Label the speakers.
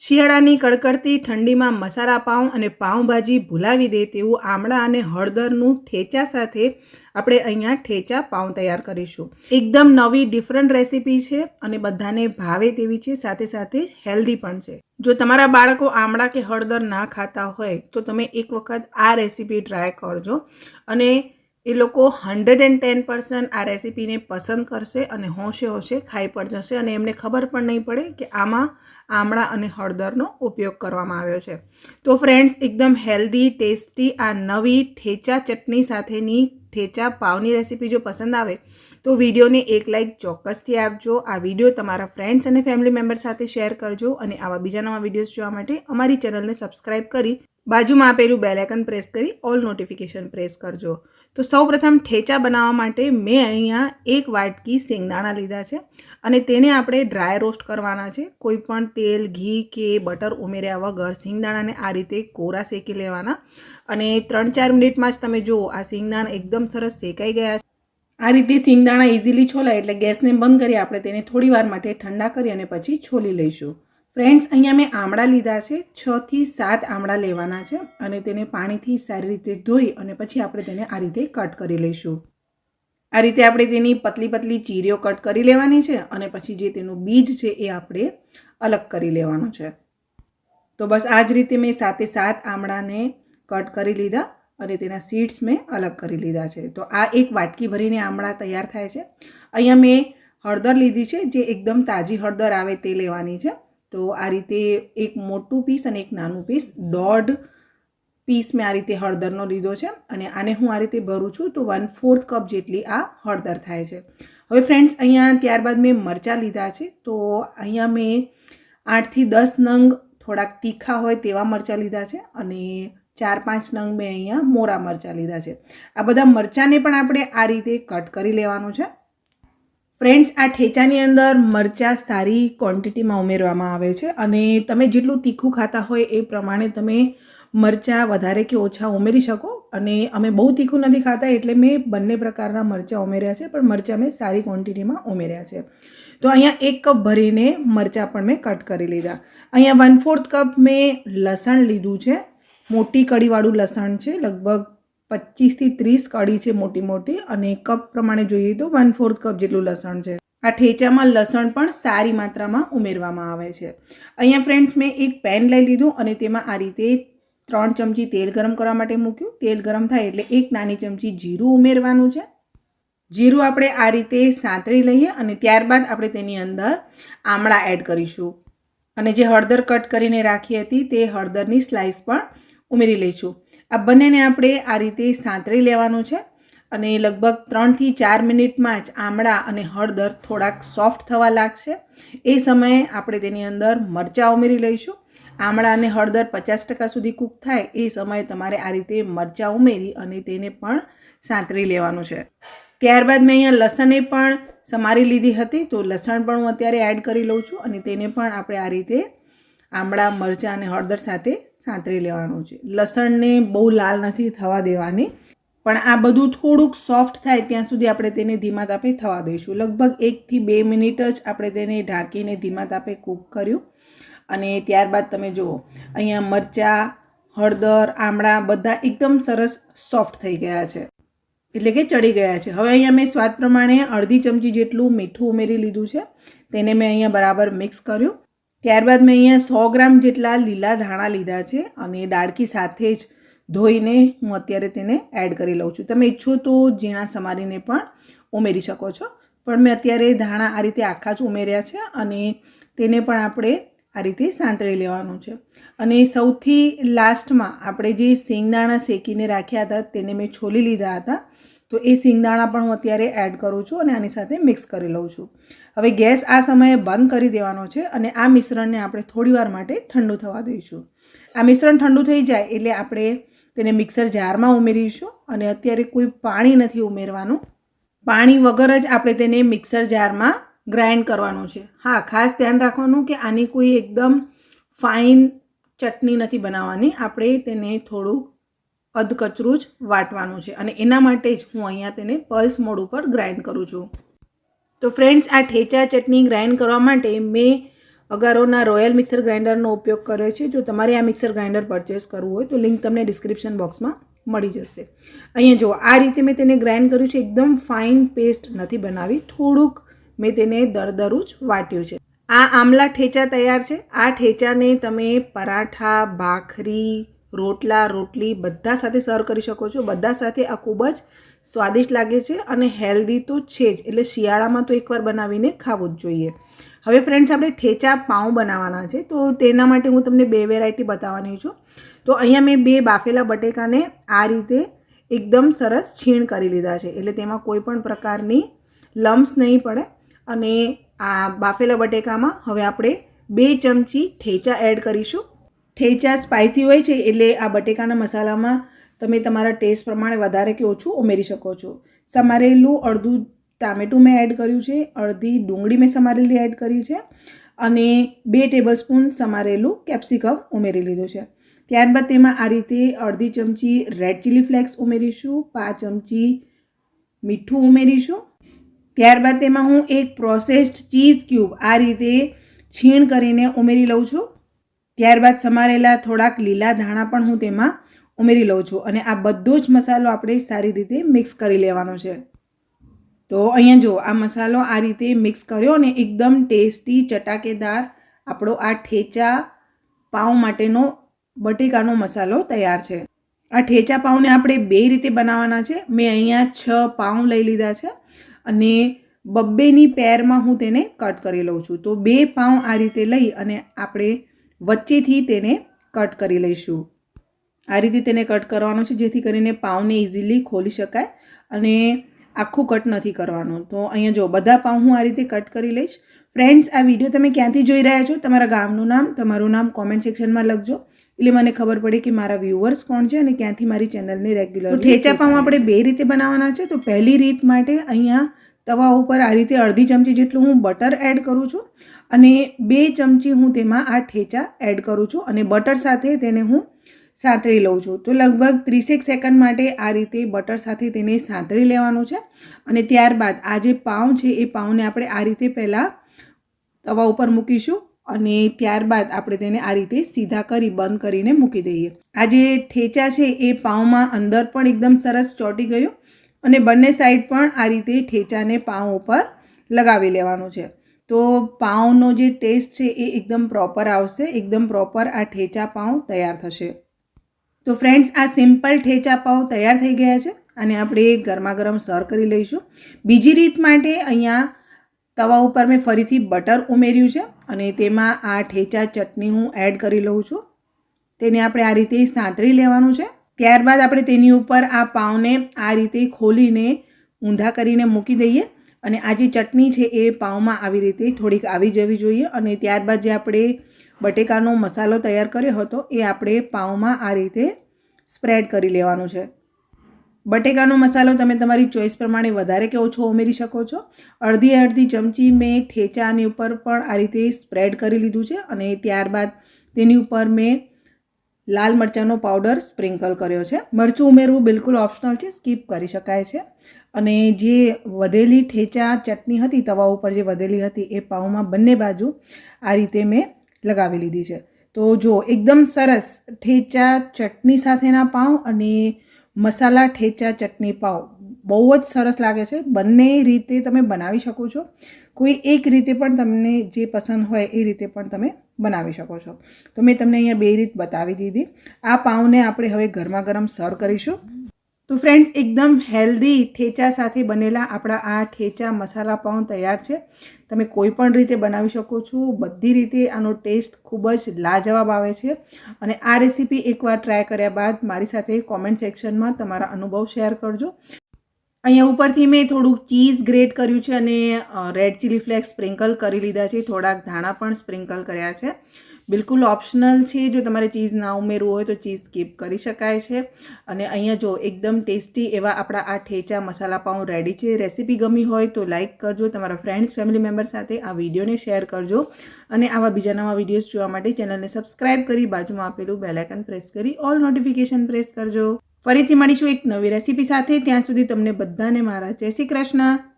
Speaker 1: શિયાળાની કડકડતી ઠંડીમાં મસાલા પાઉં અને પાઉંભાજી ભૂલાવી દે તેવું આમળા અને હળદરનું ઠેચા સાથે આપણે અહીંયા ઠેચા પાઉં તૈયાર કરીશું. એકદમ નવી ડિફરન્ટ રેસીપી છે અને બધાને ભાવે તેવી છે, સાથે સાથે હેલ્ધી પણ છે. જો તમારા બાળકો આમળા કે હળદર ના ખાતા હોય તો તમે એક વખત આ રેસીપી ટ્રાય કરજો અને એ લોકો હંડ્રેડ એન્ડ ટેન પર્સન્ટ આ રેસીપીને પસંદ કરશે અને હોંશે હોંશે ખાઈ પણ જશે અને એમને ખબર પણ નહીં પડે કે આમાં આમળા અને હળદરનો ઉપયોગ કરવામાં આવ્યો છે. તો ફ્રેન્ડ્સ એકદમ હેલ્ધી ટેસ્ટી આ નવી ઠેચા ચટણી સાથેની ઠેચા પાવની રેસીપી જો પસંદ આવે, તો વિડીયોને એક લાઇક ચોક્કસથી આપજો. આ વીડિયો તમારા ફ્રેન્ડ્સ અને ફેમિલી મેમ્બર સાથે શેર કરજો અને આવા બીજા નવા વિડીયોઝ જોવા માટે અમારી ચેનલને સબસ્ક્રાઇબ કરી બાજુમાં આપેલું બેલ આઇકન પ્રેસ કરી ઓલ નોટિફિકેશન પ્રેસ કરજો. તો સૌપ્રથમ ઠેચા બનાવવા માટે મેં અહીંયા એક વાટકી શેંગદાણા લીધા છે અને તેને આપણે ડ્રાય રોસ્ટ કરવાના છે. કોઈ પણ તેલ, ઘી કે બટર ઉમેર્યા વગર શિંગદાણાને આ રીતે કોરા શેકી લેવાના. અને ત્રણ ચાર મિનિટમાં જ તમે જુઓ, આ શિંગદાણા એકદમ સરસ શેકાઈ ગયા છે. આ રીતે શિંગદાણા ઇઝીલી છોલાય એટલે ગેસને બંધ કરી આપણે તેને થોડી વાર માટે ઠંડા કરી અને પછી છોલી લઈશું. ફ્રેન્ડ્સ, અહીંયા મેં આમળા લીધા છે. છથી સાત આમળા લેવાના છે અને તેને પાણીથી સારી રીતે ધોઈ અને પછી આપણે તેને આ રીતે કટ કરી લઈશું. આ રીતે આપણે તેની પતલી પતલી ચીરીઓ કટ કરી લેવાની છે અને પછી જે તેનું બીજ છે એ આપણે અલગ કરી લેવાનું છે. તો બસ આ જ રીતે મેં સાતે સાત આમળાને કટ કરી લીધા અને તેના સીડ્સ મેં અલગ કરી લીધા છે. તો આ એક વાટકી ભરીને આમળા તૈયાર થાય છે. અહીંયા મેં હળદર લીધી છે, જે એકદમ તાજી હળદર આવે તે લેવાની છે. તો આ રીતે એક મોટું પીસ અને એક નાનું પીસ દોઢ પીસ મેં આ રીતે હળદરનો લીધો છે અને આને હું આ રીતે ભરું છું તો વન ફોર્થ કપ જેટલી આ હળદર થાય છે. હવે ફ્રેન્ડ્સ અહીંયા ત્યારબાદ મેં મરચાં લીધા છે તો અહીંયા મેં આઠથી દસ નંગ થોડાક તીખા હોય તેવા મરચાં લીધા છે અને ચાર પાંચ નંગ મેં અહીંયા મોરા મરચાં લીધા છે. આ બધા મરચાંને પણ આપણે આ રીતે કટ કરી લેવાનું છે. ફ્રેન્ડ્સ, આ ઠેચાની અંદર મરચાં સારી ક્વોન્ટિટીમાં ઉમેરવામાં આવે છે અને તમે જેટલું તીખું ખાતા હોય એ પ્રમાણે તમે મરચાં વધારે કે ઓછા ઉમેરી શકો અને અમે બહુ તીખું નથી ખાતા એટલે મેં બંને પ્રકારના મરચાં ઉમેર્યા છે, પણ મરચાં મેં સારી ક્વોન્ટિટીમાં ઉમેર્યા છે. તો અહીંયા એક કપ ભરીને મરચાં પણ મેં કટ કરી લીધા. અહીંયા વન ફોર્થ કપ મેં લસણ લીધું છે. મોટી કઢીવાળું લસણ છે, લગભગ પચીસથી ત્રીસ કઢી છે મોટી મોટી અને કપ પ્રમાણે જોઈએ તો વન ફોર્થ કપ જેટલું લસણ છે. આ ઠેચામાં લસણ પણ સારી માત્રામાં ઉમેરવામાં આવે છે. અહીંયા ફ્રેન્ડ્સ મેં એક પેન લઈ લીધું અને તેમાં આ રીતે ત્રણ ચમચી તેલ ગરમ કરવા માટે મૂક્યું. તેલ ગરમ થાય એટલે એક નાની ચમચી જીરું ઉમેરવાનું છે. જીરું આપણે આ રીતે સાંતળી લઈએ અને ત્યારબાદ આપણે તેની અંદર આમળા એડ કરીશું. અને જે હળદર કટ કરીને રાખી હતી તે હળદરની સ્લાઇસ પણ ઉમેરી લઈશું. આ બંનેને આપણે આ રીતે સાંતળી લેવાનું છે અને લગભગ ત્રણથી ચાર મિનિટમાં જ આમળા અને હળદર થોડાક સોફ્ટ થવા લાગશે. એ સમયે આપણે તેની અંદર મરચાં ઉમેરી લઈશું. આમળા અને હળદર પચાસ ટકા સુધી કૂક થાય એ સમયે તમારે આ રીતે મરચાં ઉમેરી અને તેને પણ સાંતળી લેવાનું છે. ત્યારબાદ મેં અહીંયા લસણે પણ સમારી લીધી હતી, તો લસણ પણ હું અત્યારે એડ કરી લઉં છું અને તેને પણ આપણે આ રીતે આમળા, મરચાં અને હળદર સાથે સાંતળી લેવાનું છે. લસણને બહુ લાલ નથી થવા દેવાની, પણ આ બધું થોડુંક સોફ્ટ થાય ત્યાં સુધી આપણે તેને ધીમા તાપે થવા દઈશું. લગભગ એકથી બે મિનિટ જ આપણે તેને ઢાંકીને ધીમા તાપે કૂક કર્યું. અને ત્યારબાદ તમે જુઓ, અહીંયા મરચાં, હળદર, આમળા બધા એકદમ સરસ સોફ્ટ થઈ ગયા છે. એટલે કે ચડી ગયા છે. હવે અહીંયા મેં સ્વાદ પ્રમાણે અડધી ચમચી જેટલું મીઠું ઉમેરી લીધું છે. તેને મેં અહીંયા બરાબર મિક્સ કર્યું. ત્યારબાદ મેં અહીંયા સો ગ્રામ જેટલા લીલા ધાણા લીધા છે અને ડાળકી સાથે જ ધોઈને હું અત્યારે તેને એડ કરી લઉં છું. તમે ઈચ્છો તો ઝીણા સમારીને પણ ઉમેરી શકો છો. પણ મેં અત્યારે ધાણા આ રીતે આખા જ ઉમેર્યા છે અને તેને પણ આપણે આ રીતે સાંતળી લેવાનું છે. અને સૌથી લાસ્ટમાં આપણે જે સિંગદાણા શેકીને રાખ્યા હતા તેને મેં છોલી લીધા હતા. તો એ સિંગદાણા પણ હું અત્યારે એડ કરું છું અને આની સાથે મિક્સ કરી લઉં છું. હવે ગેસ આ સમયે બંધ કરી દેવાનો છે અને આ મિશ્રણને આપણે થોડીવાર માટે ઠંડુ થવા દઈશું. આ મિશ્રણ ઠંડુ થઈ જાય એટલે આપણે તેને મિક્સર જારમાં ઉમેરીશું અને અત્યારે કોઈ પાણી નથી ઉમેરવાનું. પાણી વગર જ આપણે તેને મિક્સર જારમાં ગ્રાઇન્ડ કરવાનું છે. હા, ખાસ ધ્યાન રાખવાનું કે આની કોઈ એકદમ ફાઇન ચટણી નથી બનાવવાની. આપણે તેને થોડું અધકચરું જ વાટવાનું છે અને એના માટે જ હું અહીંયા તેને પલ્સ મોડ ઉપર ગ્રાઇન્ડ કરું છું. તો ફ્રેન્ડ્સ, આ ઠેચા ચટણી ગ્રાઇન્ડ કરવા માટે મેં અગારોના રોયલ મિક્સર ગ્રાઇન્ડરનો ઉપયોગ કર્યો છે. જો તમારે આ મિક્સર ગ્રાઇન્ડર પરચેસ કરવું હોય તો લિંક તમને ડિસ્ક્રિપ્શન બોક્સમાં મળી જશે. અહીંયા જો, આ રીતે મેં તેને ગ્રાઇન્ડ કર્યું છે. એકદમ ફાઇન પેસ્ટ નથી બનાવી. થોડુંક મેં તેને દરદરું જ વાટ્યું છે. આ આમલા ઠેચા તૈયાર છે. આ ઠેચાને તમે પરાઠા, ભાખરી રોટલા, રોટલી બધા સાથે સર્વ કરી શકો છો. બધા સાથે આ ખૂબ જ સ્વાદિષ્ટ લાગે છે અને હેલ્ધી તો છે જ. એટલે શિયાળામાં તો એકવાર બનાવીને ખાવું જ જોઈએ. હવે ફ્રેન્ડ્સ આપણે ઠેચા પાઉં બનાવવાના છે. તો તેના માટે હું તમને બે વેરાયટી બતાવવાની છું. તો અહીંયા મેં બે બાફેલા બટેકાને આ રીતે એકદમ સરસ છીણ કરી લીધા છે. એટલે તેમાં કોઈ પણ પ્રકારની લમ્સ નહીં પડે. અને આ બાફેલા બટેકામાં હવે આપણે બે ચમચી ઠેચા એડ કરીશું. ઠેચા સ્પાઇસી હોય છે, એટલે આ બટેકાના મસાલામાં તમે તમારા ટેસ્ટ પ્રમાણે વધારે કે ઓછું ઉમેરી શકો છો. સમારેલું અડધું ટામેટું મેં એડ કર્યું છે, અડધી ડુંગળી મેં સમારેલી એડ કરી છે, અને બે ટેબલ સ્પૂન સમારેલું કેપ્સિકમ ઉમેરી લીધું છે. ત્યારબાદ તેમાં આ રીતે અડધી ચમચી રેડ ચીલી ફ્લેક્સ ઉમેરીશું, પાંચ ચમચી મીઠું ઉમેરીશું. ત્યારબાદ તેમાં હું એક પ્રોસેસ્ડ ચીઝ ક્યુબ આ રીતે છીણ કરીને ઉમેરી લઉં છું. ત્યારબાદ સમારેલા થોડાક લીલા ધાણા પણ હું તેમાં ઉમેરી લઉં છું અને આ બધો જ મસાલો આપણે સારી રીતે મિક્સ કરી લેવાનો છે. તો અહીંયા જો આ મસાલો આ રીતે મિક્સ કર્યો અને એકદમ ટેસ્ટી ચટાકેદાર આપણો આ ઠેચા પાઉં માટેનો બટેકાનો મસાલો તૈયાર છે. આ ઠેચા પાઉંને આપણે બે રીતે બનાવવાના છે. મેં અહીંયા છ પાઉં લઈ લીધા છે અને બબ્બેની પેરમાં હું તેને કટ કરી લઉં છું. તો બે પાઉં આ રીતે લઈ અને આપણે વચ્ચેથી તેને કટ કરી લઈશું. આ રીતે તેને કટ કરવાનો છે જેથી કરીને પાઉંને ઇઝીલી ખોલી શકાય અને આખું કટ નથી કરવાનું. તો અહીંયા જો બધા પાઉં હું આ રીતે કટ કરી લઈશ. ફ્રેન્ડ્સ આ વીડિયો તમે ક્યાંથી જોઈ રહ્યા છો? તમારા ગામનું નામ તમારું નામ કોમેન્ટ સેક્શનમાં લખજો. એટલે મને ખબર પડે કે મારા વ્યુઅર્સ કોણ છે અને ક્યાંથી મારી ચેનલને રેગ્યુલર ઠેચા પાઉં આપણે બે રીતે બનાવવાના છે. તો પહેલી રીત માટે અહીંયા તવા ઉપર આ રીતે અડધી ચમચી જેટલું હું બટર એડ કરું છું અને બે ચમચી હું તેમાં આ ઠેચા એડ કરું છું અને બટર સાથે તેને હું સાંતળી લઉં છું. તો લગભગ ત્રીસેક સેકન્ડ માટે આ રીતે બટર સાથે તેને સાંતળી લેવાનું છે અને ત્યારબાદ આ જે પાઉં છે એ પાઉંને આપણે આ રીતે પહેલાં તવા ઉપર મૂકીશું અને ત્યારબાદ આપણે તેને આ રીતે સીધા કરી બંધ કરીને મૂકી દઈએ. આ જે ઠેચા છે એ પાઉંમાં અંદર પણ એકદમ સરસ ચોંટી ગયું અને બંને સાઈડ પણ આ રીતે ઠેચાને પાઉં ઉપર લગાવી લેવાનું છે. તો પાઉંનો જે ટેસ્ટ છે એ એકદમ પ્રોપર આવશે, એકદમ પ્રોપર આ ઠેચા પાઉં તૈયાર થશે. તો ફ્રેન્ડ્સ, આ સિમ્પલ ઠેચા પાઉં તૈયાર થઈ ગયા છે અને આપણે ગરમા ગરમ સર્વ કરી લઈશું. બીજી રીત માટે અહીંયા તવા ઉપર મેં ફરીથી બટર ઉમેર્યું છે અને તેમાં આ ઠેચા ચટણી હું એડ કરી લઉં છું. તેને આપણે આ રીતે સાંતળી લેવાનું છે. ત્યારબાદ આપણે તેની ઉપર આ પાઉંને આ રીતે ખોલીને ઊંધા કરીને મૂકી દઈએ અને આ જે ચટણી છે એ પાઉંમાં આવી રીતે થોડીક આવી જવી જોઈએ અને ત્યારબાદ જે આપણે બટેકાનો મસાલો તૈયાર કર્યો હતો એ આપણે પાઉંમાં આ રીતે સ્પ્રેડ કરી લેવાનું છે. બટેકાનો મસાલો તમે તમારી ચોઈસ પ્રમાણે વધારે કે ઓછો ઉમેરી શકો છો. અડધી અડધી ચમચી મેં ઠેચાની ઉપર પણ આ રીતે સ્પ્રેડ કરી લીધું છે અને ત્યારબાદ તેની ઉપર મેં લાલ મરચાંનો પાવડર સ્પ્રિંકલ કર્યો છે. મરચું ઉમેરવું બિલકુલ ઓપ્શનલ છે, સ્કીપ કરી શકાય છે. અને જે વધેલી ઠેચા ચટણી હતી, તવા ઉપર જે વધેલી હતી, એ પાઉંમાં બંને બાજુ આ રીતે મેં લગાવી લીધી છે. તો જો એકદમ સરસ ઠેચા ચટણી સાથેના પાઉં અને મસાલા, ઠેચા, ચટણી, પાવ બહુ જ સરસ લાગે છે. બંને રીતે તમે બનાવી શકો છો. કોઈ એક રીતે પણ તમને જે પસંદ હોય એ રીતે પણ તમે બનાવી શકો છો. તો મેં તમને અહીંયા બે રીત બતાવી દીધી. આ પાઉને આપણે હવે ગરમા ગરમ સર્વ કરીશું. તો ફ્રેન્ડ્સ એકદમ હેલ્ધી ઠેચા સાથે બનેલા આપણા આ ઠેચા મસાલા પાઉં તૈયાર છે. તમે કોઈ પણ રીતે બનાવી શકો છો. બધી રીતે આનો ટેસ્ટ ખૂબ જ લાજવાબ આવે છે. અને આ રેસીપી એકવાર ટ્રાય કર્યા બાદ મારી સાથે કોમેન્ટ સેક્શનમાં તમારા અનુભવ શેર કરજો. અહીંયા ઉપરથી મેં થોડુંક ચીઝ ગ્રેટ કર્યું છે અને રેડ ચીલી ફ્લેક્સ સ્પ્રિંકલ કરી લીધા છે. થોડાક ધાણા પણ સ્પ્રિંકલ કર્યા છે. બિલકુલ ઓપ્શનલ છે. જો તમારે ચીઝ ના ઉમેરવું હોય તો ચીઝ સ્કીપ કરી શકાય છે. અને અહીંયા જો એકદમ ટેસ્ટી એવા આપણા આ ઠેચા મસાલા પાઉં રેડી છે. રેસીપી ગમી હોય તો લાઇક કરજો. તમારા ફ્રેન્ડ્સ ફેમિલી મેમ્બર સાથે આ વિડીયોને શેર કરજો. અને આવા બીજા નવા વિડીયોઝ જોવા માટે ચેનલને સબસ્ક્રાઇબ કરી બાજુમાં આપેલું બેલાઇકન પ્રેસ કરી ઓલ નોટિફિકેશન પ્રેસ કરજો. ફરીથી મળીશું એક નવી રેસીપી સાથે. ત્યાં સુધી તમને બધાને મારા જય શ્રી કૃષ્ણ.